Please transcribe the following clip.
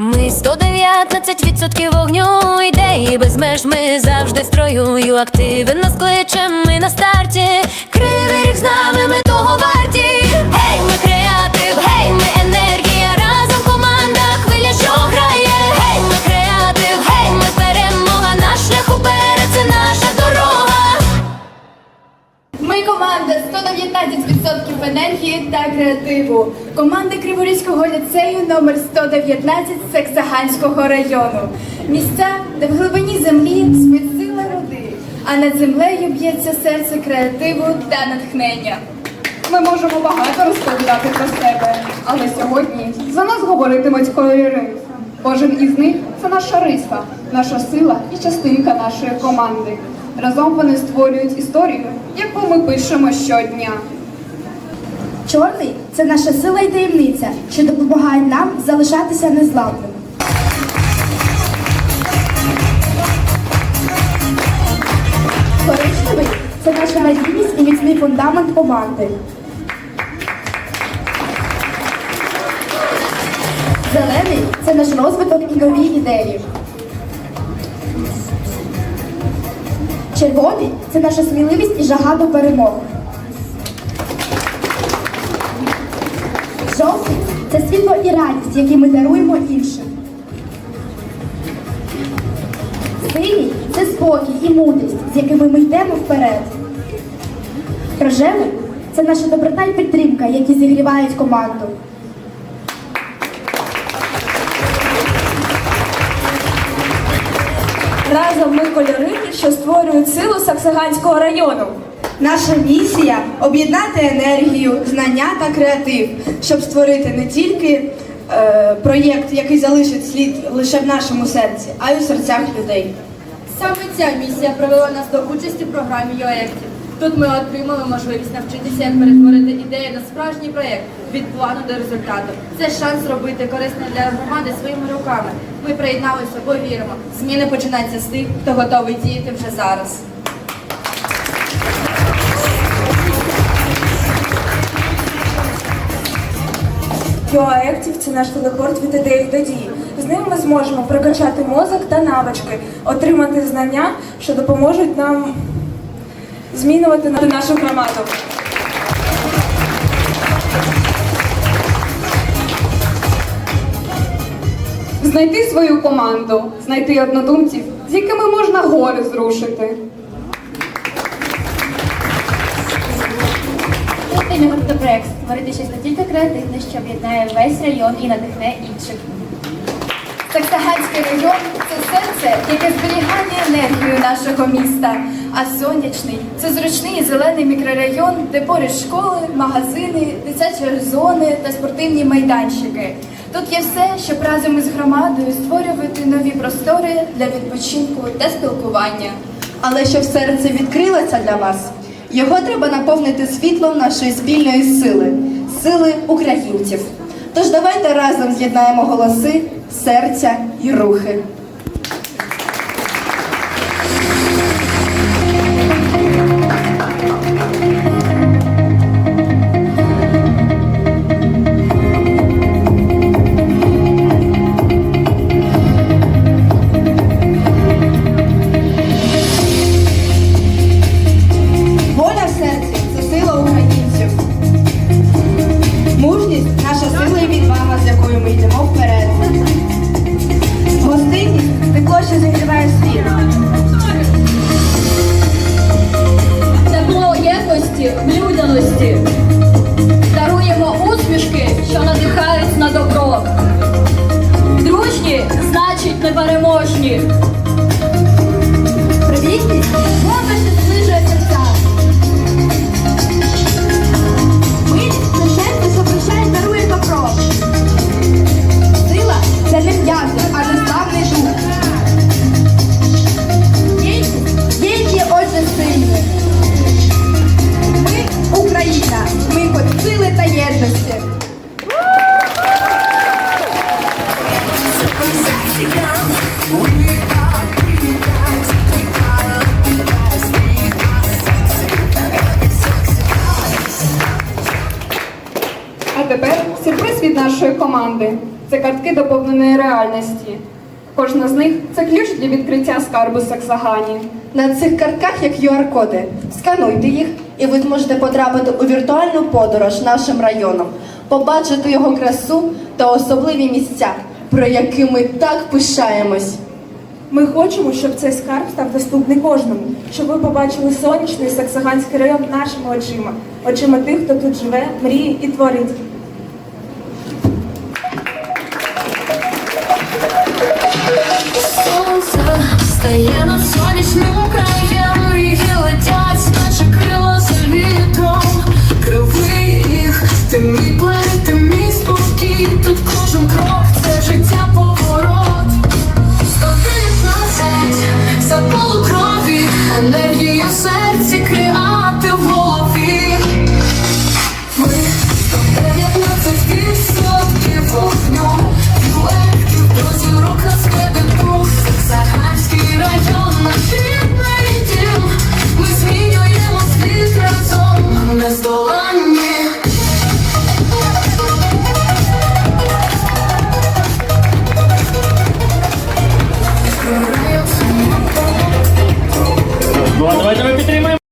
Ми 119% вогню ідеї без меж ми завжди строю активи. Нас кличе, ми на старті. Кривий рік з нами, ми того варті. Гей, ми команда 119% енергії та креативу. Команда Криворізького ліцею номер 119 Саксаганського району. Місця, де в глибині землі спить сила роди, а над землею б'ється серце креативу та натхнення. Ми можемо багато розповідати про себе, але сьогодні за нас говоритимуть кольори. Кожен із них це наша риса, наша сила і частинка нашої команди. Разом вони створюють історію, яку ми пишемо щодня. Чорний це наша сила і таємниця, що допомагає нам залишатися незламними. Коричневий це наша надійність і міцний фундамент команди. Зелений це наш розвиток і нові ідеї. Червоний це наша сміливість і жага до перемог. Жовтий це світло і радість, які ми даруємо іншим. Синій це спокій і мудрість, з якими ми йдемо вперед. Рожевий це наша доброта і підтримка, які зігрівають команду. Разом ми кольори, що створюють силу Саксаганського району. Наша місія об'єднати енергію, знання та креатив, щоб створити не тільки е, проєкт, який залишить слід лише в нашому серці, а й у серцях людей. Саме ця місія привела нас до участі в програмі ЮАЕКТів. Тут ми отримали можливість навчитися, як перетворити ідею на справжній проєкт від плану до результату. Це шанс зробити корисне для громади своїми руками. Ми приєдналися, бо віримо. Зміни починаються з тих, хто готовий діяти вже зараз. Юаектів це наш телепорт від ідеї до дії. З ним ми зможемо прокачати мозок та навички, отримати знання, що допоможуть нам змінювати нашу громаду. Знайти свою команду, знайти однодумців, з якими можна гори зрушити. Гуртопроект створити щось не тільки креативне, що об'єднає весь район і надихне інших. Саксаганський район це серце, яке зберігає енергію нашого міста. А сонячний це зручний і зелений мікрорайон, де поруч школи, магазини, дитячі зони та спортивні майданчики. Тут є все, щоб разом із громадою створювати нові простори для відпочинку та спілкування. Але щоб серце відкрилося для вас, його треба наповнити світлом нашої спільної сили, сили українців. Тож давайте разом з'єднаємо голоси, серця і рухи. А тепер сюрприз від нашої команди. це картки доповненої реальності. Кожна з них це ключ для відкриття скарбу Саксагані. На цих картках як QR-коди. Скануйте їх, і ви зможете потрапити у віртуальну подорож нашим районом, побачити його красу та особливі місця, про які ми так пишаємось. Ми хочемо, щоб цей скарб став доступний кожному, щоб ви побачили сонячний Саксаганський район нашими очима, очима тих, хто тут живе, мріє і творить. Сонце встає над сонячним